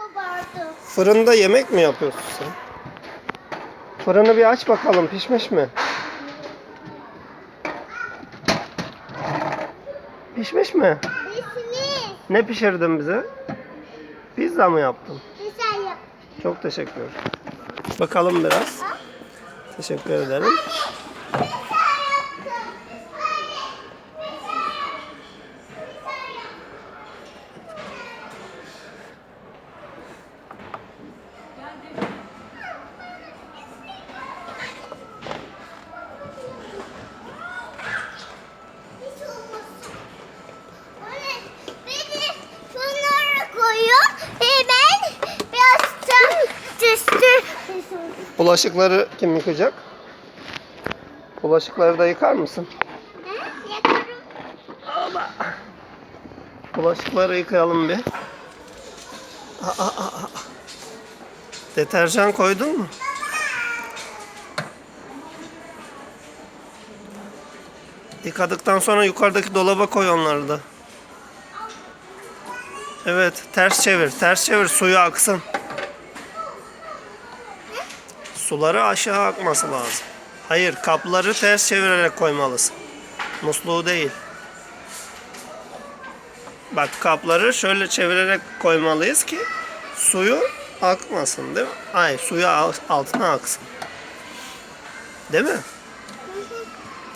kabardı. Fırında yemek mi yapıyorsun sen? Fırını bir aç bakalım pişmiş mi? Pişmiş mi? Resmi. Ne pişirdin bize? Pizza mı yaptın? Güzel yap. Çok teşekkür ederim. Bakalım biraz. Teşekkür ederim. Hiç Bulaşıkları kim yıkayacak? Bulaşıkları da yıkar mısın? Ne? Yakarım. Bulaşıkları yıkayalım bir. Aa, aa, aa. Deterjan koydun mu? Yıkadıktan sonra yukarıdaki dolaba koy onları da. Evet, ters çevir, ters çevir, suyu aksın. Suları aşağı akması lazım. Hayır, kapları ters çevirerek koymalısın. Musluğu değil. Bak kapları şöyle çevirerek koymalıyız ki suyu akmasın değil mi? Ay suyu al- altına aksın. Değil mi?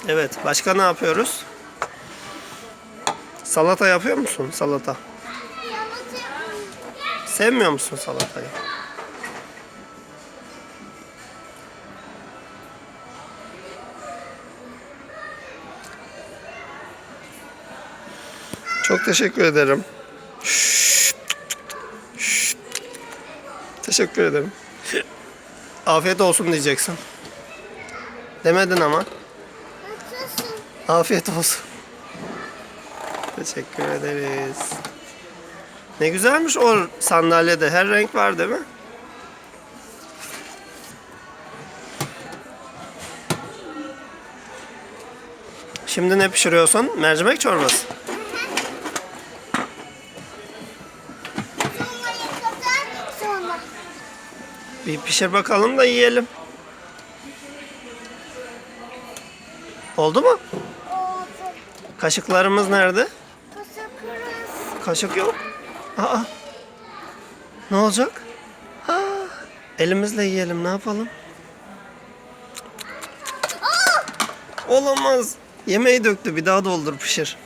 Evet. Başka ne yapıyoruz? Salata yapıyor musun? Salata. Sevmiyor musun salatayı? Çok teşekkür ederim. Teşekkür ederim. Afiyet olsun diyeceksin. Demedin ama. Afiyet olsun. Teşekkür ederiz. Ne güzelmiş o sandalyede. Her renk var değil mi? Şimdi ne pişiriyorsun? Mercimek çorbası. Bir pişir bakalım da yiyelim. Oldu mu? Oldu. Kaşıklarımız nerede? Kaşık yok. Aa. Ne olacak? Aa, elimizle yiyelim ne yapalım? Olamaz. Yemeği döktü bir daha doldur pişir.